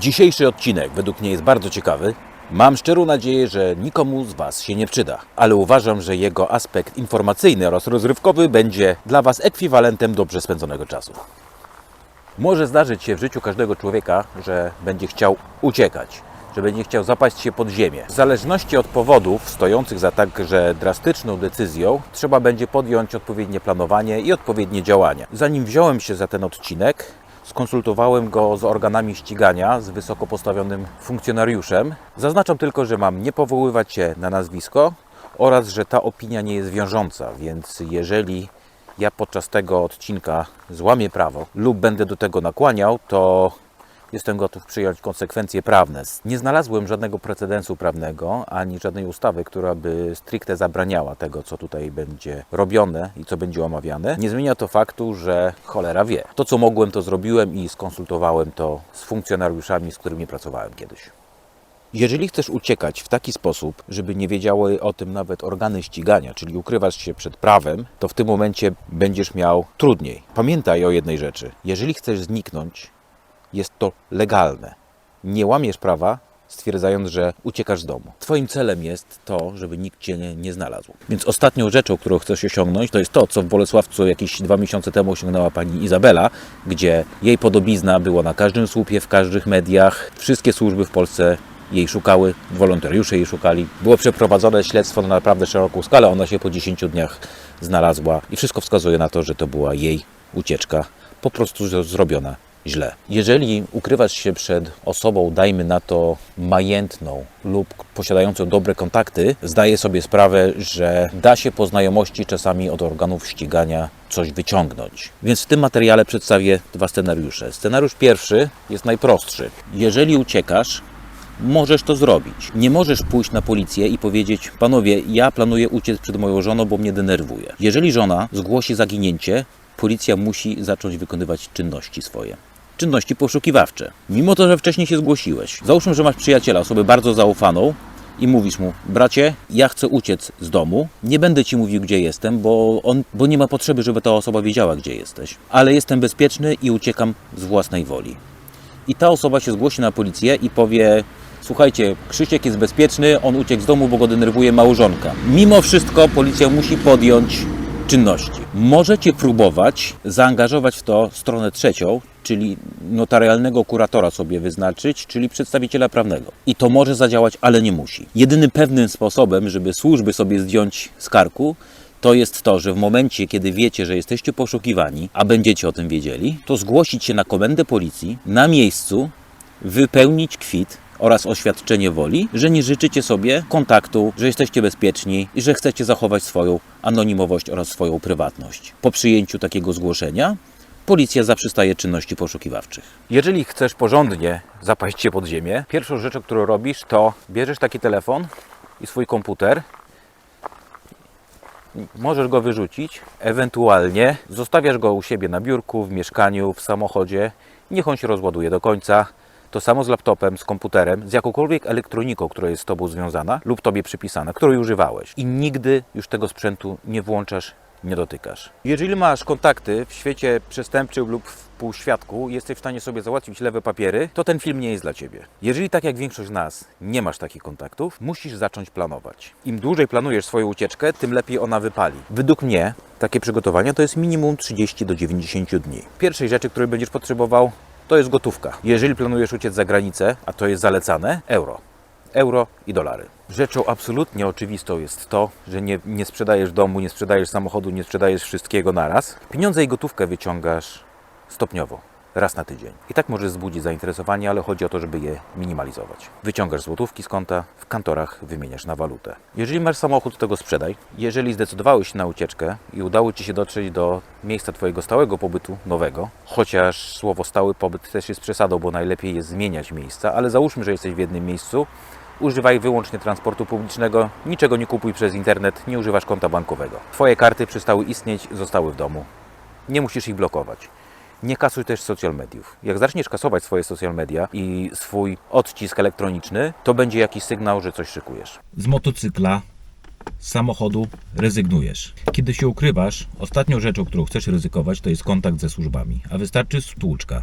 Dzisiejszy odcinek według mnie jest bardzo ciekawy. Mam szczerą nadzieję, że nikomu z Was się nie przyda, ale uważam, że jego aspekt informacyjny oraz rozrywkowy będzie dla Was ekwiwalentem dobrze spędzonego czasu. Może zdarzyć się w życiu każdego człowieka, że będzie chciał uciekać, że będzie chciał zapaść się pod ziemię. W zależności od powodów stojących za także drastyczną decyzją, trzeba będzie podjąć odpowiednie planowanie i odpowiednie działania. Zanim wziąłem się za ten odcinek, skonsultowałem go z organami ścigania, z wysoko postawionym funkcjonariuszem. Zaznaczam tylko, że mam nie powoływać się na nazwisko oraz, że ta opinia nie jest wiążąca, więc jeżeli ja podczas tego odcinka złamię prawo lub będę do tego nakłaniał, to jestem gotów przyjąć konsekwencje prawne. Nie znalazłem żadnego precedensu prawnego ani żadnej ustawy, która by stricte zabraniała tego, co tutaj będzie robione i co będzie omawiane. Nie zmienia to faktu, że cholera wie. To, co mogłem, to zrobiłem i skonsultowałem to z funkcjonariuszami, z którymi pracowałem kiedyś. Jeżeli chcesz uciekać w taki sposób, żeby nie wiedziały o tym nawet organy ścigania, czyli ukrywasz się przed prawem, to w tym momencie będziesz miał trudniej. Pamiętaj o jednej rzeczy. Jeżeli chcesz zniknąć, jest to legalne. Nie łamiesz prawa, stwierdzając, że uciekasz z domu. Twoim celem jest to, żeby nikt cię nie, nie znalazł. Więc ostatnią rzeczą, którą chcesz osiągnąć, to jest to, co w Bolesławcu jakieś dwa miesiące temu osiągnęła pani Izabela, gdzie jej podobizna była na każdym słupie, w każdych mediach. Wszystkie służby w Polsce jej szukały, wolontariusze jej szukali. Było przeprowadzone śledztwo na naprawdę szeroką skalę. Ona się po 10 dniach znalazła i wszystko wskazuje na to, że to była jej ucieczka, po prostu zrobiona źle. Jeżeli ukrywasz się przed osobą, dajmy na to majętną lub posiadającą dobre kontakty, zdaję sobie sprawę, że da się po znajomości czasami od organów ścigania coś wyciągnąć. Więc w tym materiale przedstawię dwa scenariusze. Scenariusz pierwszy jest najprostszy. Jeżeli uciekasz, możesz to zrobić. Nie możesz pójść na policję i powiedzieć: Panowie, ja planuję uciec przed moją żoną, bo mnie denerwuje. Jeżeli żona zgłosi zaginięcie, policja musi zacząć wykonywać czynności swoje. Czynności poszukiwawcze. Mimo to, że wcześniej się zgłosiłeś. Załóżmy, że masz przyjaciela, osobę bardzo zaufaną i mówisz mu: Bracie, ja chcę uciec z domu. Nie będę ci mówił, gdzie jestem, bo, on, bo nie ma potrzeby, żeby ta osoba wiedziała, gdzie jesteś. Ale jestem bezpieczny i uciekam z własnej woli i ta osoba się zgłosi na policję i powie: Słuchajcie, Krzysiek jest bezpieczny, on uciekł z domu, bo go denerwuje małżonka. Mimo wszystko policja musi podjąć czynności. Możecie próbować zaangażować w to stronę trzecią, czyli notarialnego kuratora sobie wyznaczyć, czyli przedstawiciela prawnego. I to może zadziałać, ale nie musi. Jedynym pewnym sposobem, żeby służby sobie zdjąć z karku, to jest to, że w momencie, kiedy wiecie, że jesteście poszukiwani, a będziecie o tym wiedzieli, to zgłosić się na komendę policji na miejscu, wypełnić kwit oraz oświadczenie woli, że nie życzycie sobie kontaktu, że jesteście bezpieczni i że chcecie zachować swoją anonimowość oraz swoją prywatność. Po przyjęciu takiego zgłoszenia policja zaprzestaje czynności poszukiwawczych. Jeżeli chcesz porządnie zapaść się pod ziemię, pierwszą rzeczą, którą robisz, to bierzesz taki telefon i swój komputer Możesz go wyrzucić, ewentualnie zostawiasz go u siebie na biurku, w mieszkaniu, w samochodzie. Niech on się rozładuje do końca. To samo z laptopem, z komputerem, z jakąkolwiek elektroniką, która jest z Tobą związana lub Tobie przypisana, której używałeś. I nigdy już tego sprzętu nie włączasz, nie dotykasz. Jeżeli masz kontakty w świecie przestępczym lub w półświadku, jesteś w stanie sobie załatwić lewe papiery, to ten film nie jest dla Ciebie. Jeżeli tak jak większość z nas nie masz takich kontaktów, musisz zacząć planować. Im dłużej planujesz swoją ucieczkę, tym lepiej ona wypali. Według mnie takie przygotowania to jest minimum 30 do 90 dni. Pierwszej rzeczy, której będziesz potrzebował, to jest gotówka. Jeżeli planujesz uciec za granicę, a to jest zalecane, euro. Euro i dolary. Rzeczą absolutnie oczywistą jest to, że nie, nie sprzedajesz domu, nie sprzedajesz samochodu, nie sprzedajesz wszystkiego naraz. Pieniądze i gotówkę wyciągasz stopniowo, raz na tydzień. I tak możesz wzbudzić zainteresowanie, ale chodzi o to, żeby je minimalizować. Wyciągasz złotówki z konta, w kantorach wymieniasz na walutę. Jeżeli masz samochód, to go sprzedaj. Jeżeli zdecydowałeś się na ucieczkę i udało Ci się dotrzeć do miejsca Twojego stałego pobytu, nowego, chociaż słowo stały pobyt też jest przesadą, bo najlepiej jest zmieniać miejsca, ale załóżmy, że jesteś w jednym miejscu, Używaj wyłącznie transportu publicznego, niczego nie kupuj przez internet, nie używasz konta bankowego. Twoje karty przestały istnieć, zostały w domu. Nie musisz ich blokować. Nie kasuj też social mediów. Jak zaczniesz kasować swoje social media i swój odcisk elektroniczny, to będzie jakiś sygnał, że coś szykujesz. z motocykla, z samochodu rezygnujesz. Kiedy się ukrywasz, ostatnią rzeczą, którą chcesz ryzykować, to jest kontakt ze służbami, a wystarczy stłuczka.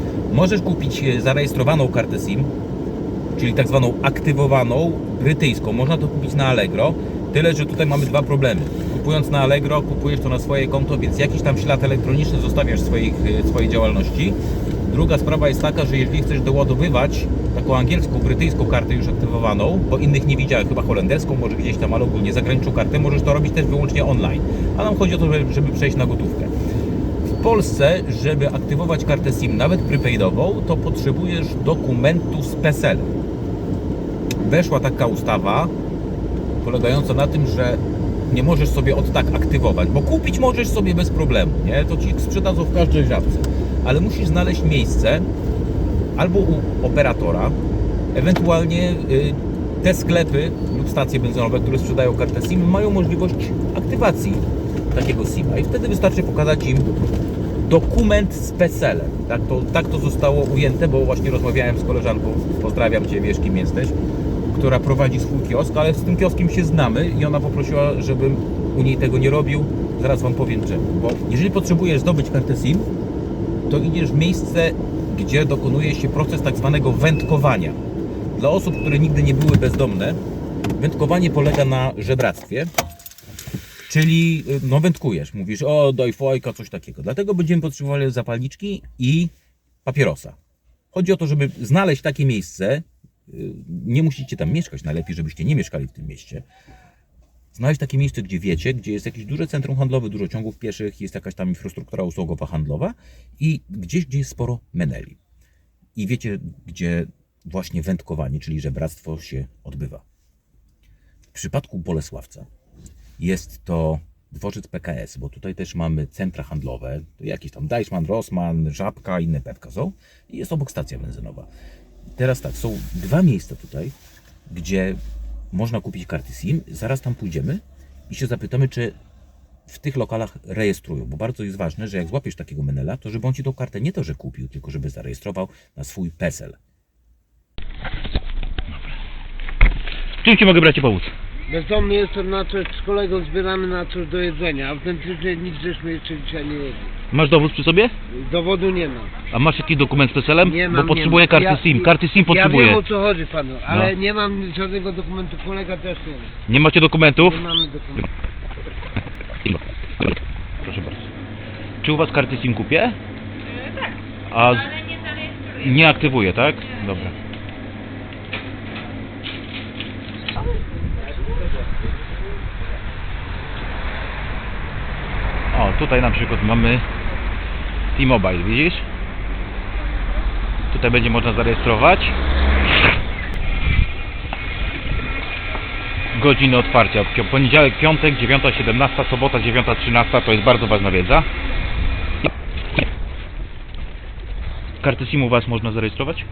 Możesz kupić e, zarejestrowaną kartę SIM, czyli tak zwaną aktywowaną brytyjską. Można to kupić na Allegro, tyle że tutaj mamy dwa problemy. Kupując na Allegro, kupujesz to na swoje konto, więc jakiś tam ślad elektroniczny zostawiasz swoich, e, swojej działalności. Druga sprawa jest taka, że jeżeli chcesz doładowywać taką angielską, brytyjską kartę już aktywowaną, bo innych nie widziałem, chyba holenderską, może gdzieś tam, ale ogólnie zagraniczną kartę, możesz to robić też wyłącznie online. A nam chodzi o to, żeby, żeby przejść na gotówkę. Polsce, żeby aktywować kartę SIM, nawet prepaidową, to potrzebujesz dokumentu z PESEL. Weszła taka ustawa polegająca na tym, że nie możesz sobie od tak aktywować, bo kupić możesz sobie bez problemu, nie? To ci sprzedadzą w każdej żabce, ale musisz znaleźć miejsce albo u operatora, ewentualnie y, te sklepy lub stacje benzynowe, które sprzedają kartę SIM, mają możliwość aktywacji takiego SIM-a i wtedy wystarczy pokazać im dokument z PESEL-em. Tak to, tak to zostało ujęte, bo właśnie rozmawiałem z koleżanką, pozdrawiam Cię, wiesz kim jesteś, która prowadzi swój kiosk, ale z tym kioskiem się znamy i ona poprosiła, żebym u niej tego nie robił. Zaraz Wam powiem czemu. Bo jeżeli potrzebujesz zdobyć kartę SIM, to idziesz w miejsce, gdzie dokonuje się proces tak zwanego wędkowania. Dla osób, które nigdy nie były bezdomne, wędkowanie polega na żebractwie, czyli y, no wędkujesz, mówisz o daj fojka, coś takiego. Dlatego będziemy potrzebowali zapalniczki i papierosa. Chodzi o to, żeby znaleźć takie miejsce, y, nie musicie tam mieszkać, najlepiej żebyście nie mieszkali w tym mieście, znaleźć takie miejsce, gdzie wiecie, gdzie jest jakieś duże centrum handlowe, dużo ciągów pieszych, jest jakaś tam infrastruktura usługowa handlowa i gdzieś, gdzie jest sporo meneli. I wiecie, gdzie właśnie wędkowanie, czyli żebractwo się odbywa. W przypadku Bolesławca jest to dworzec PKS, bo tutaj też mamy centra handlowe, jakieś tam Deichmann, Rossmann, Żabka, inne pewka są i jest obok stacja benzynowa. Teraz tak, są dwa miejsca tutaj, gdzie można kupić karty SIM. Zaraz tam pójdziemy i się zapytamy, czy w tych lokalach rejestrują, bo bardzo jest ważne, że jak złapiesz takiego menela, to żeby on ci tą kartę nie to, że kupił, tylko żeby zarejestrował na swój PESEL. Czym ci mogę brać ci pomóc? Bezdomny jestem na coś, z kolegą zbieramy na coś do jedzenia. Autentycznie nic żeśmy jeszcze dzisiaj nie jedli. Masz dowód przy sobie? Dowodu nie mam. A masz jakiś dokument z PESEL-em? Nie mam, Bo nie potrzebuję mam. karty Ja- SIM. Karty SIM Ja potrzebuję. wiem o co chodzi panu, ale No. nie mam żadnego dokumentu, kolega też nie ma. Nie macie dokumentów? Nie mamy dokumentu. Proszę bardzo. Czy u Was karty SIM kupię? tak, A ale nie zarejestruję. nie aktywuję, tak? Dobra. O, tutaj na przykład mamy T-Mobile, widzisz? Tutaj będzie można zarejestrować. Godziny otwarcia. Poniedziałek, piątek, 9.17, sobota, 9.13 to jest bardzo ważna wiedza. Kartę SIM u Was można zarejestrować?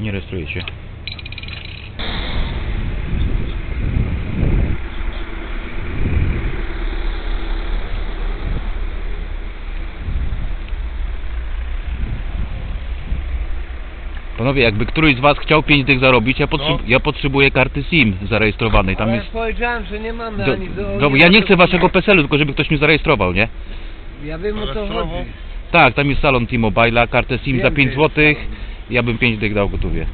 Nie rejestruje się. Panowie, jakby któryś z Was chciał 5 dych zarobić, ja, potrzeb- ja potrzebuję karty SIM zarejestrowanej. Tam ale jest... powiedziałem, że nie mamy Do, ani do... do, ja nie chcę Waszego PESEL-u, tylko żeby ktoś mi zarejestrował, nie? Ja wiem o co chodzi. Tak, tam jest salon T-Mobile'a, kartę SIM za Wiem, 5 że jest zł. salon. Ja bym 5 dych dał gotowie.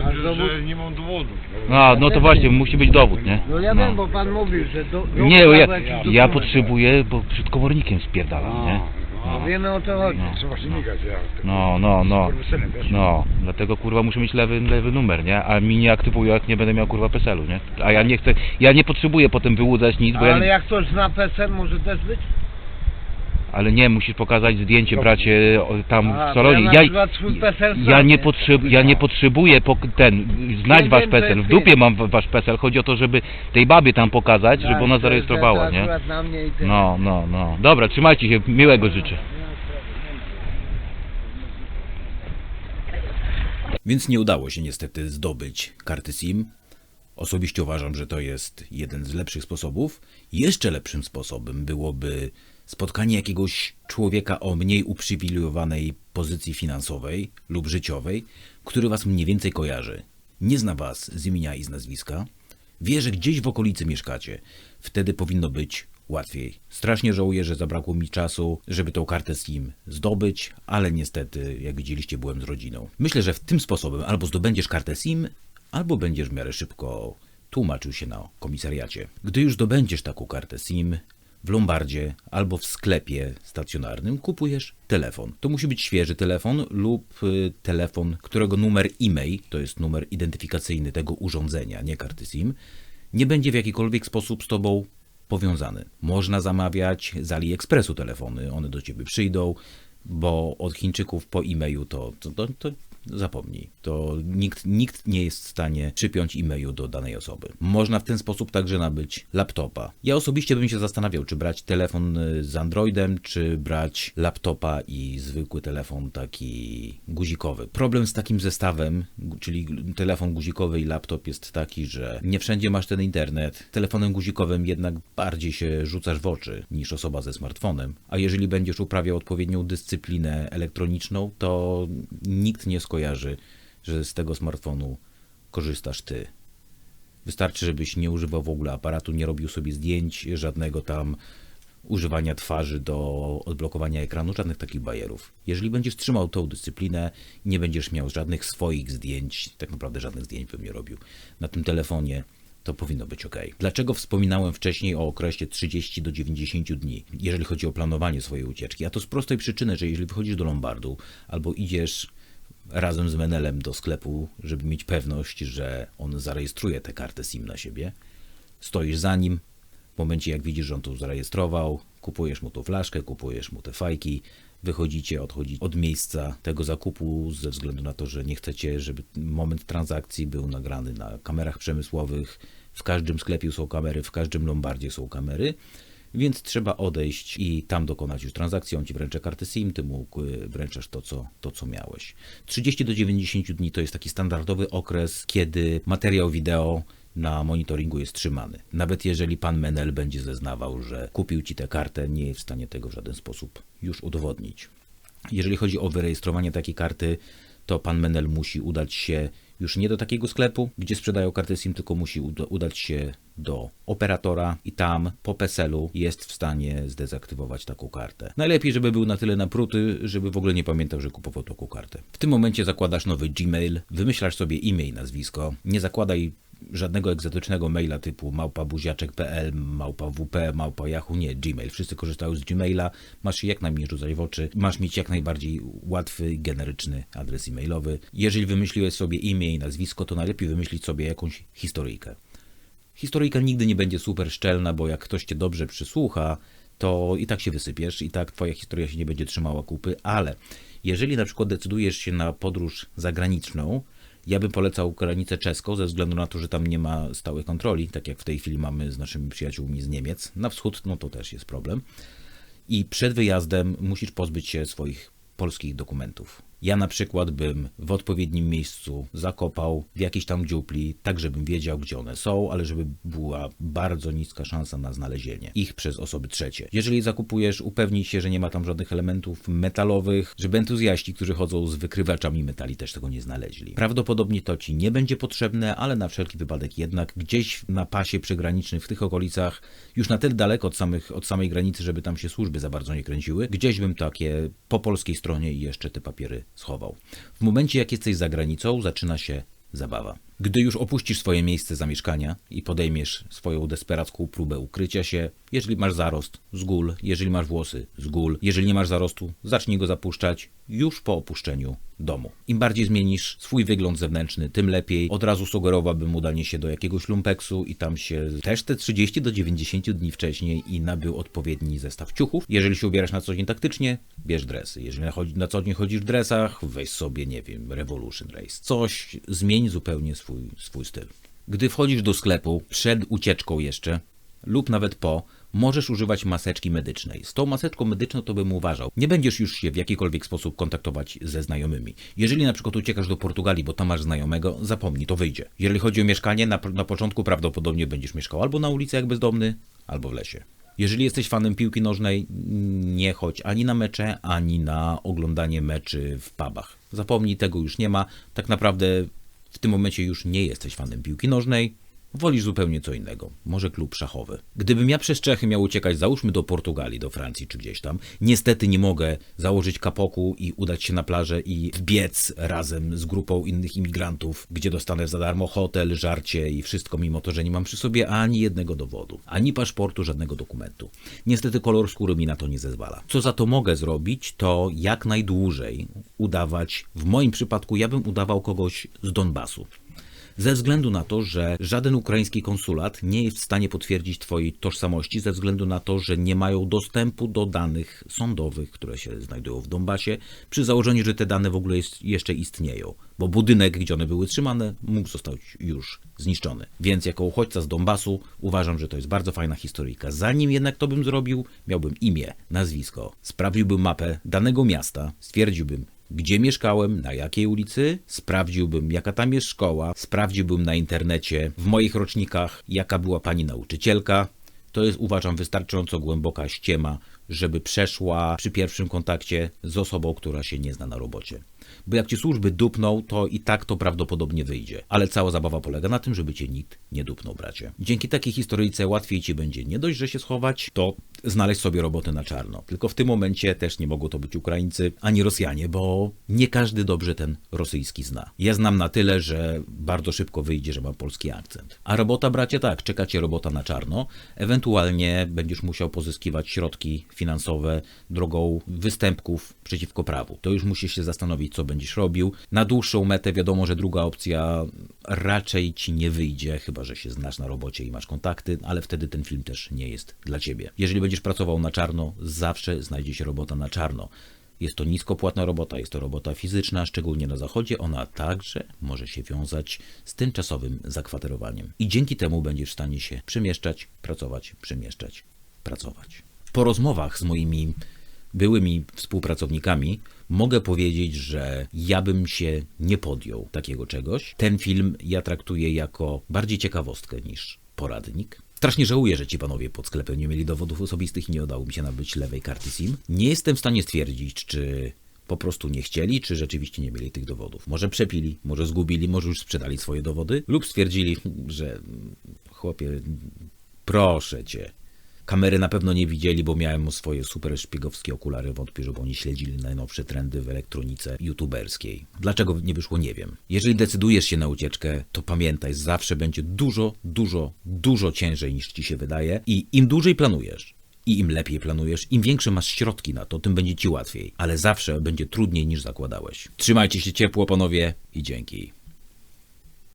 A Chodzi, dowód? że nie mam dowodu. No, no to właśnie, musi być dowód, nie? No ja wiem, bo pan mówił, że do... do Nie, ja, ja potrzebuję, bo przed komornikiem spierdalam, nie? No No, wiemy o co chodzi. No. Trzeba się migać, ja. no, no, no. Skurwysynem, wiesz? No, dlatego kurwa muszę mieć lewy, lewy numer, nie? A mi nie aktywuje, jak nie będę miał kurwa PESEL-u, nie? A ja nie chcę, ja nie potrzebuję potem wyłudzać nic, bo ja, Ale jak ktoś zna PESEL, może też być? Ale nie, musisz pokazać zdjęcie bracie o, tam A, w bo salonie. ja na przykład swój PESEL ja nie, potrzeb, ja nie potrzebuję pok- ten, znać Wiem, wasz PESEL, w dupie film. mam wasz PESEL, chodzi o to, żeby tej babie tam pokazać, żeby Tak, ona to- zarejestrowała, nie? akurat na mnie i tyle. No, no, no. Dobra, trzymajcie się, miłego życzę. Więc nie udało się niestety zdobyć karty SIM. Osobiście uważam, że to jest jeden z lepszych sposobów. Jeszcze lepszym sposobem byłoby spotkanie jakiegoś człowieka o mniej uprzywilejowanej pozycji finansowej lub życiowej, który was mniej więcej kojarzy. Nie zna was z imienia i z nazwiska, wie, że gdzieś w okolicy mieszkacie. Wtedy powinno być łatwiej. Strasznie żałuję, że zabrakło mi czasu, żeby tą kartę SIM zdobyć, ale niestety, jak widzieliście, byłem z rodziną. Myślę, że w tym sposobem albo zdobędziesz kartę SIM, albo będziesz w miarę szybko tłumaczył się na komisariacie. Gdy już zdobędziesz taką kartę SIM, w Lombardzie albo w sklepie stacjonarnym kupujesz telefon. To musi być świeży telefon lub y, telefon, którego numer e-mail, to jest numer identyfikacyjny tego urządzenia, nie karty SIM, nie będzie w jakikolwiek sposób z tobą powiązany. Można zamawiać z AliExpressu telefony, one do ciebie przyjdą, bo od Chińczyków po e-mailu to, to, to, to zapomnij. To nikt, nikt nie jest w stanie przypiąć e-mailu do danej osoby. Można w ten sposób także nabyć laptopa. Ja osobiście bym się zastanawiał, czy brać telefon y, z Androidem, czy brać laptopa i zwykły telefon taki guzikowy. Problem z takim zestawem, czyli telefon guzikowy i laptop jest taki, że nie wszędzie masz ten internet. Telefonem guzikowym jednak bardziej się rzucasz w oczy niż osoba ze smartfonem. A jeżeli będziesz uprawiał odpowiednią dyscyplinę elektroniczną, to nikt nie skojarzy, że z tego smartfonu korzystasz ty. Wystarczy, żebyś nie używał w ogóle aparatu, nie robił sobie zdjęć, żadnego tam używania twarzy do odblokowania ekranu, żadnych takich bajerów. Jeżeli będziesz trzymał tą dyscyplinę, nie będziesz miał żadnych swoich zdjęć, tak naprawdę żadnych zdjęć bym nie robił na tym telefonie, to powinno być ok. Dlaczego wspominałem wcześniej o okresie 30 do 90 dni, jeżeli chodzi o planowanie swojej ucieczki? A to z prostej przyczyny, że jeżeli wychodzisz do Lombardu albo idziesz razem z Menelem do sklepu, żeby mieć pewność, że on zarejestruje tę kartę SIM na siebie, stoisz za nim, w momencie jak widzisz, że on to zarejestrował, kupujesz mu tą flaszkę, kupujesz mu te fajki, wychodzicie, odchodzi od miejsca tego zakupu ze względu na to, że nie chcecie, żeby moment transakcji był nagrany na kamerach przemysłowych. W każdym sklepie są kamery, w każdym lombardzie są kamery, więc trzeba odejść i tam dokonać już transakcji. On ci wręcza kartę SIM, ty mu y, wręczasz to co, to, co miałeś. 30 do 90 dni to jest taki standardowy okres, kiedy materiał wideo na monitoringu jest trzymany. Nawet jeżeli pan Menel będzie zeznawał, że kupił ci tę kartę, nie jest w stanie tego w żaden sposób już udowodnić. Jeżeli chodzi o wyrejestrowanie takiej karty, to pan Menel musi udać się już nie do takiego sklepu, gdzie sprzedają karty SIM, tylko musi uda- udać się do operatora i tam po PESEL-u jest w stanie zdezaktywować taką kartę. Najlepiej, żeby był na tyle napruty, żeby w ogóle nie pamiętał, że kupował taką kartę. W tym momencie zakładasz nowy Gmail, wymyślasz sobie imię i nazwisko, nie zakładaj żadnego egzotycznego maila typu małpabuziaczek.pl, małpa WP, małpa Yahoo, nie, Gmail. Wszyscy korzystają z Gmaila, masz jak najmniej rzucać w oczy, masz mieć jak najbardziej łatwy, generyczny adres e-mailowy. Jeżeli wymyśliłeś sobie imię i nazwisko, to najlepiej wymyślić sobie jakąś historyjkę. Historyjka nigdy nie będzie super szczelna, bo jak ktoś cię dobrze przysłucha, to i tak się wysypiesz, i tak twoja historia się nie będzie trzymała kupy, ale jeżeli na przykład decydujesz się na podróż zagraniczną, ja bym polecał granicę czeską ze względu na to, że tam nie ma stałej kontroli, tak jak w tej chwili mamy z naszymi przyjaciółmi z Niemiec. Na wschód, no to też jest problem. I przed wyjazdem musisz pozbyć się swoich polskich dokumentów. Ja na przykład bym w odpowiednim miejscu zakopał w jakiejś tam dziupli, tak żebym wiedział, gdzie one są, ale żeby była bardzo niska szansa na znalezienie ich przez osoby trzecie. Jeżeli zakupujesz, upewnij się, że nie ma tam żadnych elementów metalowych, żeby entuzjaści, którzy chodzą z wykrywaczami metali też tego nie znaleźli. Prawdopodobnie to ci nie będzie potrzebne, ale na wszelki wypadek jednak gdzieś na pasie przygranicznym w tych okolicach, już na tyle daleko od, samych, od samej granicy, żeby tam się służby za bardzo nie kręciły, gdzieś bym takie po polskiej stronie i jeszcze te papiery schował. W momencie, jak jesteś za granicą, zaczyna się zabawa. Gdy już opuścisz swoje miejsce zamieszkania i podejmiesz swoją desperacką próbę ukrycia się, jeżeli masz zarost, zgól, jeżeli masz włosy, zgól, jeżeli nie masz zarostu, zacznij go zapuszczać już po opuszczeniu domu. Im bardziej zmienisz swój wygląd zewnętrzny, tym lepiej. Od razu sugerowałbym udanie się do jakiegoś lumpeksu i tam się też te 30 do 90 dni wcześniej i nabył odpowiedni zestaw ciuchów. Jeżeli się ubierasz na co dzień taktycznie, bierz dresy. Jeżeli na, co dzień chodzisz w dresach, weź sobie, nie wiem, Revolution Race. Coś, zmień zupełnie swój, swój styl. Gdy wchodzisz do sklepu, przed ucieczką jeszcze, lub nawet po, możesz używać maseczki medycznej. Z tą maseczką medyczną to bym uważał. Nie będziesz już się w jakikolwiek sposób kontaktować ze znajomymi. Jeżeli na przykład uciekasz do Portugalii, bo tam masz znajomego, zapomnij, to wyjdzie. Jeżeli chodzi o mieszkanie, na, na początku prawdopodobnie będziesz mieszkał albo na ulicy jak bezdomny, albo w lesie. Jeżeli jesteś fanem piłki nożnej, nie chodź ani na mecze, ani na oglądanie meczy w pubach. Zapomnij, tego już nie ma. Tak naprawdę w tym momencie już nie jesteś fanem piłki nożnej. Wolisz zupełnie co innego, może klub szachowy. Gdybym ja przez Czechy miał uciekać, załóżmy do Portugalii, do Francji czy gdzieś tam, niestety nie mogę założyć kapoku i udać się na plażę i wbiec razem z grupą innych imigrantów, gdzie dostanę za darmo hotel, żarcie i wszystko, mimo to, że nie mam przy sobie ani jednego dowodu, ani paszportu, żadnego dokumentu. Niestety kolor skóry mi na to nie zezwala. Co za to mogę zrobić, to jak najdłużej udawać, w moim przypadku ja bym udawał kogoś z Donbasu ze względu na to, że żaden ukraiński konsulat nie jest w stanie potwierdzić Twojej tożsamości, ze względu na to, że nie mają dostępu do danych sądowych, które się znajdują w Donbasie, przy założeniu, że te dane w ogóle jest, jeszcze istnieją, bo budynek, gdzie one były trzymane, mógł zostać już zniszczony. Więc jako uchodźca z Donbasu uważam, że to jest bardzo fajna historyjka. Zanim jednak to bym zrobił, miałbym imię, nazwisko, sprawiłbym mapę danego miasta, stwierdziłbym, gdzie mieszkałem, na jakiej ulicy, sprawdziłbym, jaka tam jest szkoła, sprawdziłbym na internecie w moich rocznikach, jaka była pani nauczycielka. To jest, uważam, wystarczająco głęboka ściema, żeby przeszła przy pierwszym kontakcie z osobą, która się nie zna na robocie. Bo jak ci służby dupną, to i tak to prawdopodobnie wyjdzie. Ale cała zabawa polega na tym, żeby cię nikt nie dupnął, bracie. Dzięki takiej historyjce łatwiej ci będzie nie dość, że się schować, to znaleźć sobie robotę na czarno. Tylko w tym momencie też nie mogą to być Ukraińcy ani Rosjanie, bo nie każdy dobrze ten rosyjski zna. Ja znam na tyle, że bardzo szybko wyjdzie, że mam polski akcent. A robota, bracie, tak, czeka cię robota na czarno. Ewentualnie będziesz musiał pozyskiwać środki finansowe drogą występków przeciwko prawu. To już musisz się zastanowić, co będziesz robił. Na dłuższą metę wiadomo, że druga opcja raczej ci nie wyjdzie, chyba że się znasz na robocie i masz kontakty, ale wtedy ten film też nie jest dla ciebie. Jeżeli będziesz pracował na czarno, zawsze znajdzie się robota na czarno. Jest to niskopłatna robota, jest to robota fizyczna, szczególnie na zachodzie. Ona także może się wiązać z tymczasowym zakwaterowaniem. I dzięki temu będziesz w stanie się przemieszczać, pracować, przemieszczać, pracować. Po rozmowach z moimi byłymi współpracownikami mogę powiedzieć, że ja bym się nie podjął takiego czegoś. Ten film ja traktuję jako bardziej ciekawostkę niż poradnik. Strasznie żałuję, że ci panowie pod sklepem nie mieli dowodów osobistych i nie udało mi się nabyć lewej karty SIM. Nie jestem w stanie stwierdzić, czy po prostu nie chcieli, czy rzeczywiście nie mieli tych dowodów. Może przepili, może zgubili, może już sprzedali swoje dowody, lub stwierdzili, że chłopie, proszę cię, Kamery na pewno nie widzieli, bo miałem swoje super szpiegowskie okulary. Wątpię, żeby oni śledzili najnowsze trendy w elektronice youtuberskiej. Dlaczego nie wyszło, nie wiem. Jeżeli decydujesz się na ucieczkę, to pamiętaj, zawsze będzie dużo, dużo, dużo ciężej niż ci się wydaje i im dłużej planujesz, i im lepiej planujesz, im większe masz środki na to, tym będzie ci łatwiej. Ale zawsze będzie trudniej niż zakładałeś. Trzymajcie się ciepło, panowie, i dzięki.